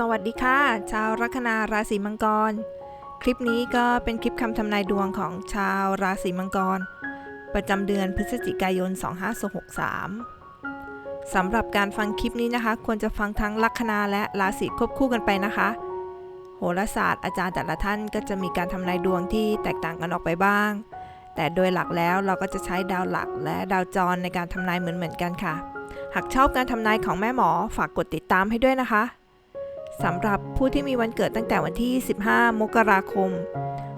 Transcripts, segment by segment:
สวัสดีค่ะ ชาวลัคนาราศีมังกร คลิปนี้ก็เป็นคลิปคำทำนายดวงของชาวราศีมังกร ประจำเดือนพฤศจิกายน 2563สำหรับการฟังคลิปนี้นะคะ ควรจะฟังทั้งลัคนาและราศีควบคู่กันไปนะคะ โหราศาสตร์อาจารย์แต่ละท่านก็จะมีการทำนายดวงที่แตกต่างกันออกไปบ้าง แต่โดยหลักแล้วเราก็จะใช้ดาวหลักและดาวจรในการทำนายเหมือนๆกันค่ะ หากชอบการทำนายของแม่หมอฝากกดติดตามให้ด้วยนะคะ สำหรับผู้ที่มีวันเกิดตั้งแต่วันที่ 15 มกราคม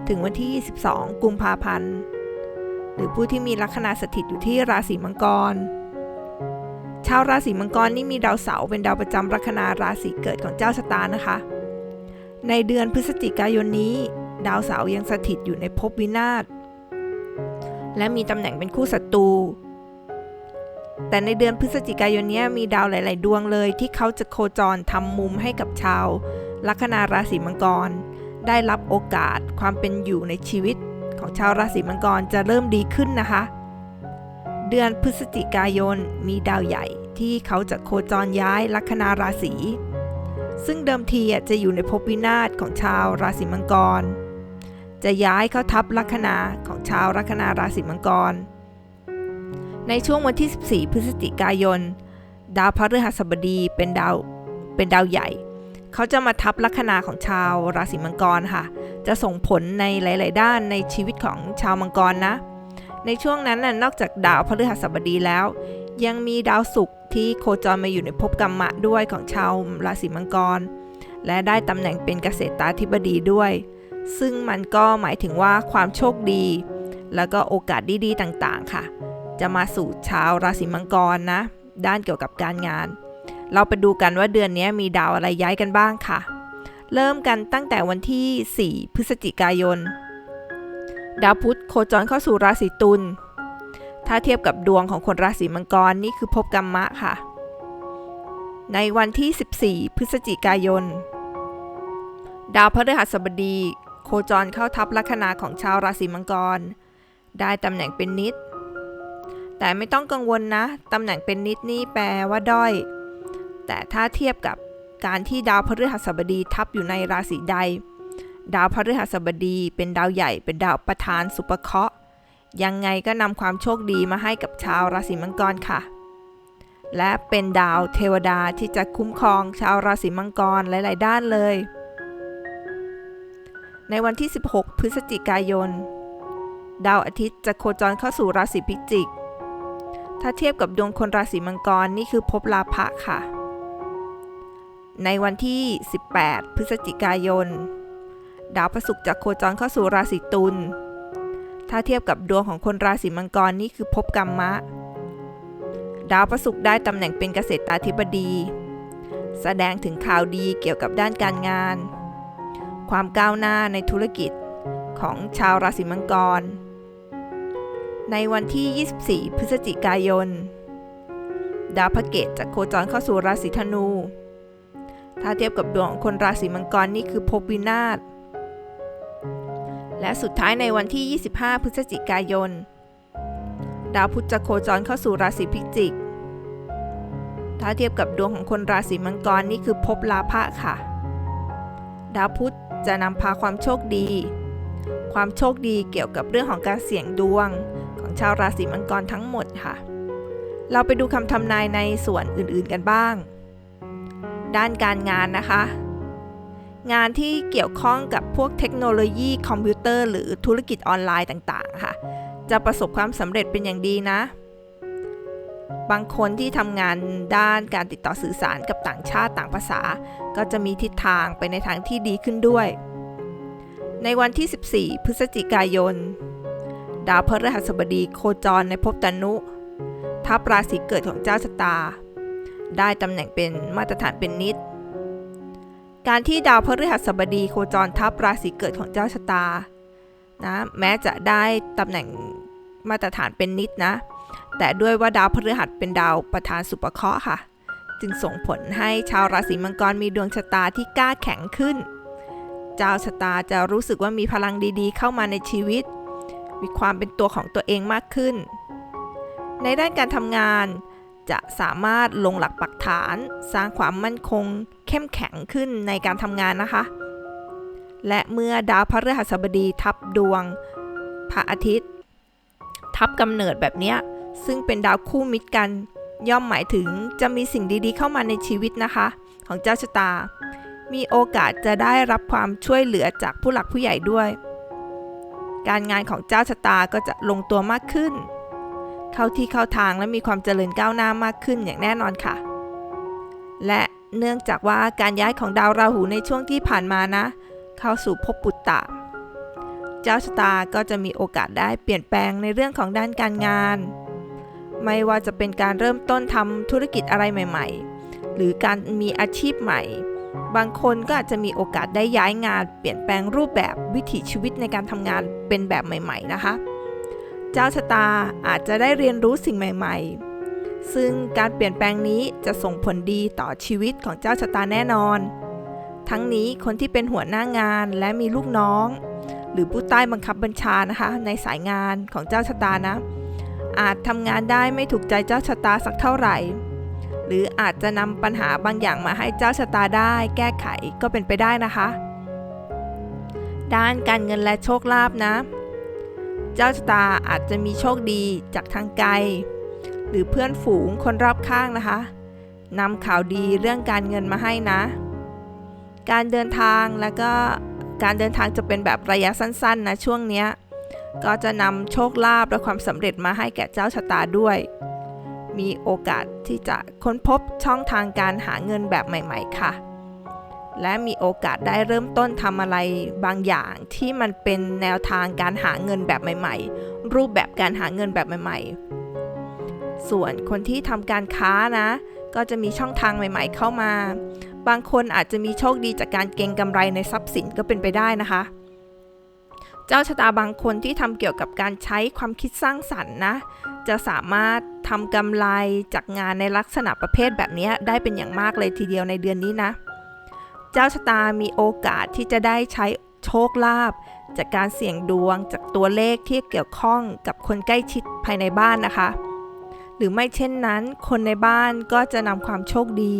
ถึงวันที่ 22 กุมภาพันธ์ หรือผู้ที่มีลัคนาสถิตอยู่ที่ราศีมังกร ชาวราศีมังกรนี่มีดาวเสาร์เป็นดาวประจำลัคนาราศีเกิดของเจ้าชะตานะคะ ในเดือนพฤศจิกายนนี้ ดาวเสาร์ยังสถิตอยู่ในภพวินาศและมีตำแหน่งเป็นคู่ศัตรู แต่ในเดือนพฤศจิกายนนี้มีดาวหลาย ๆ ดวงเลยที่เขาจะโคจรทำมุมให้กับชาว ลัคนาราศีมังกร ได้รับโอกาสความเป็นอยู่ในชีวิตของชาวราศีมังกรจะเริ่มดีขึ้นนะคะ เดือนพฤศจิกายนมีดาวใหญ่ที่เขาจะโคจรย้ายลัคนาราศีซึ่งเดิมทีจะอยู่ในภพวินาศของชาวราศีมังกร จะย้ายเข้าทับลัคนาของชาวลัคนาราศีมังกร ในช่วงวันที่ 14 พฤศจิกายน ดาวพฤหัสบดีเป็นดาวเป็นดาวใหญ่ เขาจะมาทับลัคนาของชาวราศีมังกรค่ะ จะส่งผลในหลาย ๆ ด้านในชีวิตของชาวมังกรนะ ในช่วงนั้นน่ะนอกจากดาวพฤหัสบดีแล้ว ยังมีดาวศุกร์ที่โคจรมาอยู่ในภพกรรมะด้วยของชาวราศีมังกร และได้ตำแหน่งเป็นเกษตราธิบดีด้วย ซึ่งมันก็หมายถึงว่าความโชคดี แล้วก็โอกาสดี ๆ ต่าง ๆ ค่ะ จะมาสู่ชาวราศีมังกรนะ ด้านเกี่ยวกับการงาน เราไปดูกันว่าเดือนนี้มีดาวอะไรย้ายกันบ้างค่ะ เริ่มกันตั้งแต่วันที่ 4 พฤศจิกายน ดาวพุธโคจรเข้าสู่ราศีตุลถ้าเทียบกับดวงของคนราศีมังกรนี่คือภพกรรมะค่ะ ในวันที่ 14 พฤศจิกายน ดาวพฤหัสบดี โคจรเข้าทับลัคนาของชาวราศีมังกร ได้ตำแหน่งเป็นนิด แต่ไม่ต้องกังวลนะ ตำแหน่งเป็นนิดนี่แปลว่าด้อย แต่ถ้าเทียบกับการที่ดาวพฤหัสบดีทับอยู่ในราศีใด ดาวพฤหัสบดีเป็นดาวใหญ่เป็นดาวประธานสุปเคราะห์ยังไงก็นำความโชคดีมาให้กับชาวราศีมังกรค่ะ และเป็นดาวเทวดาที่จะคุ้มครองชาวราศีมังกรหลาย ๆ ด้านเลย ในวันที่ 16 พฤศจิกายน ดาวอาทิตย์จะโคจรเข้าสู่ราศีพิจิก ถ้าเทียบกับดวงคนราศีมังกรนี่คือภพลาภะค่ะ ในวันที่ 18 พฤศจิกายน ดาวพฤศุกร์จะโคจรเข้าสู่ราศีตุล ถ้าเทียบกับดวงของคนราศีมังกรนี่คือภพกรรมะ ดาวพฤศุกร์ได้ตำแหน่งเป็นเกษตราธิบดี แสดงถึงข่าวดีเกี่ยวกับด้านการงาน ความก้าวหน้าในธุรกิจของชาวราศีมังกร ในวันที่ 24 พฤศจิกายน ดาวพระเกตจะโคจรเข้าสู่ราศีธนู ถ้าเทียบกับดวงของคนราศีมังกรนี่คือภพวินาศ และสุดท้ายในวันที่ 25 พฤศจิกายน ดาวพุธจะโคจรเข้าสู่ราศีพิจิก ถ้าเทียบกับดวงของคนราศีมังกรนี่คือภพลาภะค่ะ ดาวพุธจะนำพาความโชคดีความโชคดีเกี่ยวกับเรื่องของการเสี่ยงดวงของ ชาวราศีมังกรทั้งหมดค่ะ เราไปดูคำทำนายในส่วนอื่นๆกันบ้าง ด้านการงานนะคะ งานที่เกี่ยวข้องกับพวกเทคโนโลยีคอมพิวเตอร์ หรือธุรกิจออนไลน์ต่างๆ ค่ะ จะประสบความสำเร็จเป็นอย่างดีนะ บางคนที่ทำงานด้านการติดต่อสื่อสารกับต่างชาติต่างภาษา ก็จะมีทิศทางไปในทางที่ดีขึ้นด้วยในวันที่ 14 พฤศจิกายน ดาวพฤหัสบดีโคจรในภพตนุ ทับราศีเกิดของเจ้าชะตา ได้ตำแหน่งเป็นมาตรฐานเป็นนิด การที่ดาวพฤหัสบดีโคจรทับราศีเกิดของเจ้าชะตานะแม้จะได้ตำแหน่งมาตรฐานเป็นนิดนะ แต่ด้วยว่าดาวพฤหัสเป็นดาวประธานสุปเคราะห์ค่ะ จึงส่งผลให้ชาวราศีมังกรมีดวงชะตาที่กล้าแข็งขึ้น เจ้าชะตาจะรู้สึกว่ามีพลังดีๆ เข้ามาในชีวิต มีความเป็นตัวของตัวเองมากขึ้น ในด้านการทำงานจะสามารถลงหลักปักฐาน สร้างความมั่นคง เข้มแข็งขึ้นในการทำงานนะคะ และเมื่อดาวพฤหัสบดีทับดวง พระอาทิตย์ ทับกำเนิดแบบนี้ซึ่งเป็นดาวคู่มิตรกัน ย่อมหมายถึงจะมีสิ่งดีๆ เข้ามาในชีวิตนะคะ ของเจ้าชะตา มีโอกาสจะได้รับความช่วยเหลือจากผู้หลักผู้ใหญ่ด้วย การงานของเจ้าชะตาก็จะลงตัวมากขึ้น เข้าที่เข้าทางและมีความเจริญก้าวหน้ามากขึ้นอย่างแน่นอนค่ะ และเนื่องจากว่าการย้ายของดาวราหูในช่วงที่ผ่านมานะ เข้าสู่ภพปุตตะ เจ้าชะตาก็จะมีโอกาสได้เปลี่ยนแปลงในเรื่องของด้านการงาน ไม่ว่าจะเป็นการเริ่มต้นทำธุรกิจอะไรใหม่ ๆ หรือการมีอาชีพใหม่ บางคนก็อาจจะมีโอกาสได้ย้ายงาน เปลี่ยนแปลงรูปแบบวิถีชีวิตในการทำงานเป็นแบบใหม่ ๆ นะคะ เจ้าชะตาอาจจะได้เรียนรู้สิ่งใหม่ ๆ ซึ่งการเปลี่ยนแปลงนี้จะส่งผลดีต่อชีวิตของเจ้าชะตาแน่นอน ทั้งนี้คนที่เป็นหัวหน้างานและมีลูกน้อง หรือผู้ใต้บังคับบัญชานะคะ ในสายงานของเจ้าชะตานะ อาจทำงานได้ไม่ถูกใจเจ้าชะตาสักเท่าไหร่ หรืออาจจะนำปัญหาบางอย่างมาให้เจ้าชะตาได้ แก้ไขก็เป็นไปได้นะคะ ด้านการเงินและโชคลาภนะ เจ้าชะตาอาจจะมีโชคดีจากทางไกล หรือเพื่อนฝูงคนรอบข้างนะคะนำข่าวดีเรื่องการเงินมาให้นะ การเดินทางแล้วก็การเดินทางจะเป็นแบบระยะสั้นๆนะช่วงเนี้ยก็จะนำโชคลาภและความสำเร็จมาให้แก่เจ้าชะตาด้วย มีโอกาสที่จะค้นพบช่องทางการหาเงินแบบใหม่ ๆ ค่ะ และมีโอกาสได้เริ่มต้นทำอะไรบางอย่างที่มันเป็นแนวทางการหาเงินแบบใหม่ ๆ รูปแบบการหาเงินแบบใหม่ ๆ ส่วนคนที่ทำการค้านะ ก็จะมีช่องทางใหม่ ๆ เข้ามา บางคนอาจจะมีโชคดีจากการเก็งกำไรในทรัพย์สินก็เป็นไปได้นะคะ เจ้าชะตาบางคนที่ทำเกี่ยวกับการใช้ความคิดสร้างสรรค์นะ จะสามารถทำกำไรจากงานในลักษณะประเภทแบบนี้ได้เป็นอย่างมากเลยทีเดียวในเดือนนี้นะ เจ้าชะตามีโอกาสที่จะได้ใช้โชคลาภจากการเสี่ยงดวงจากตัวเลขที่เกี่ยวข้องกับคนใกล้ชิดภายในบ้านนะคะ หรือไม่เช่นนั้น คนในบ้านก็จะนำความโชคดี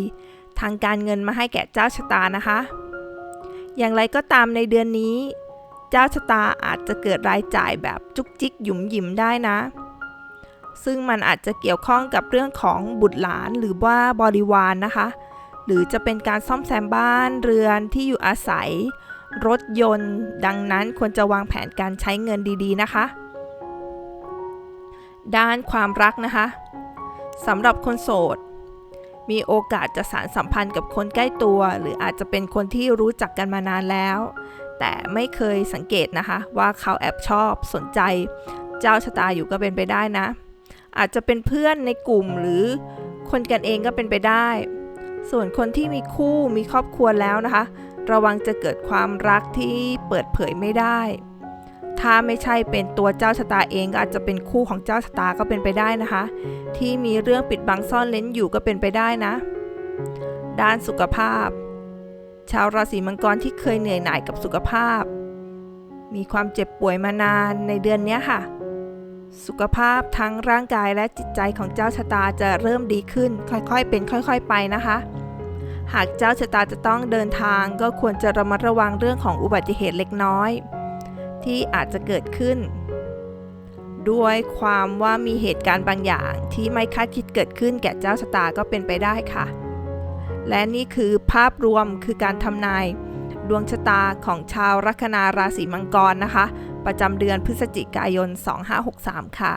ทางการเงินมาให้แก่เจ้าชะตานะคะ อย่างไรก็ตามในเดือนนี้ เจ้าชะตาอาจจะเกิดรายจ่ายแบบจุกจิกหยุมหยิมได้นะ ซึ่งมันอาจจะเกี่ยวข้องกับเรื่องของบุตรหลานหรือว่าบริวารนนะคะ หรือจะเป็นการซ่อมแซมบ้านเรือนที่อยู่อาศัย รถยนต์ ดังนั้นควรจะวางแผนการใช้เงินดีๆนะคะ ด้านความรักนะคะสำหรับคนโสดมีโอกาสจะสารสัมพันธ์กับคนใกล้ตัว หรืออาจจะเป็นคนที่รู้จักกันมานานแล้ว แต่ไม่เคยสังเกตนะคะ ว่าเขาแอบชอบสนใจ เจ้าชะตาอยู่ก็เป็นไปได้นะ อาจจะเป็นเพื่อนในกลุ่มหรือคนกันเองก็เป็นไปได้ ส่วนคนที่มีคู่มีครอบครัวแล้วนะคะ ระวังจะเกิดความรักที่เปิดเผยไม่ได้ ถ้าไม่ใช่เป็นตัวเจ้าชะตาเองก็อาจจะเป็นคู่ของเจ้าชะตาก็เป็นไปได้นะคะ ที่มีเรื่องปิดบังซ่อนเล้นอยู่ก็เป็นไปได้นะ ด้านสุขภาพ ชาวราศีมังกรที่เคยเหนื่อยหน่ายกับสุขภาพ มีความเจ็บป่วยมานานในเดือนนี้ค่ะ สุขภาพทั้งร่างกายและจิตใจของเจ้าชะตาจะเริ่มดีขึ้น ค่อยๆ เป็นค่อยๆ ไปนะคะ หากเจ้าชะตาจะต้องเดินทางก็ควรจะระมัดระวังเรื่องของอุบัติเหตุเล็กน้อย ที่อาจจะเกิดขึ้น ด้วยความว่ามีเหตุการณ์บางอย่างที่ไม่คาดคิดเกิดขึ้นแก่เจ้าชะตาก็เป็นไปได้ค่ะ และนี่คือภาพรวมคือการทำนาย ดวงชะตาของชาวลัคนาราศีมังกรนะคะ ประจำเดือนพฤศจิกายน 2563 ค่ะ